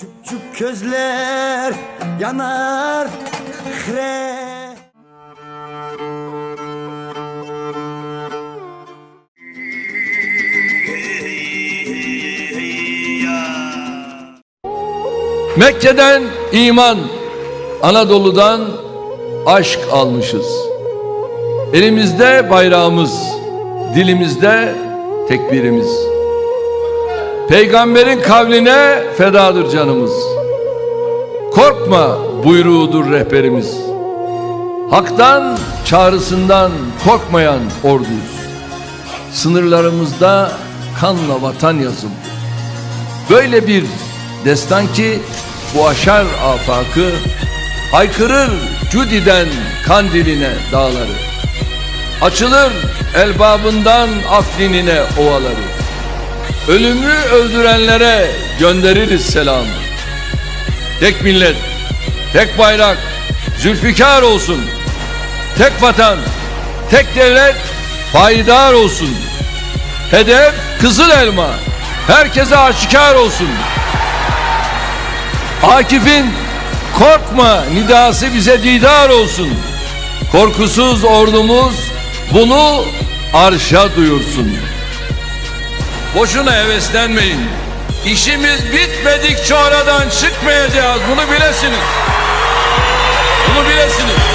Çup çup közler yanar hre Mekke'den iman, Anadolu'dan aşk almışız. Elimizde bayrağımız, dilimizde tekbirimiz. Peygamberin kavline fedadır canımız. Korkma buyruğudur rehberimiz. Hak'tan çağrısından korkmayan orduyuz. Sınırlarımızda kanla vatan yazıldı. Böyle bir destan ki bu aşar afakı Haykırır Cüdi'den Kandil'ine dağları Açılır elbabından Afrin'ine ovaları. Ölümü öldürenlere göndeririz selamı. Tek millet, tek bayrak, zülfikar olsun. Tek vatan, tek devlet, payidar olsun. Hedef kızıl elma, herkese aşikar olsun. Akif'in korkma nidası bize didar olsun. Korkusuz ordumuz bunu arşa duyursun. Boşuna heveslenmeyin. İşimiz bitmedikçe oradan çıkmayacağız. Bunu bilesiniz. Bunu bilesiniz.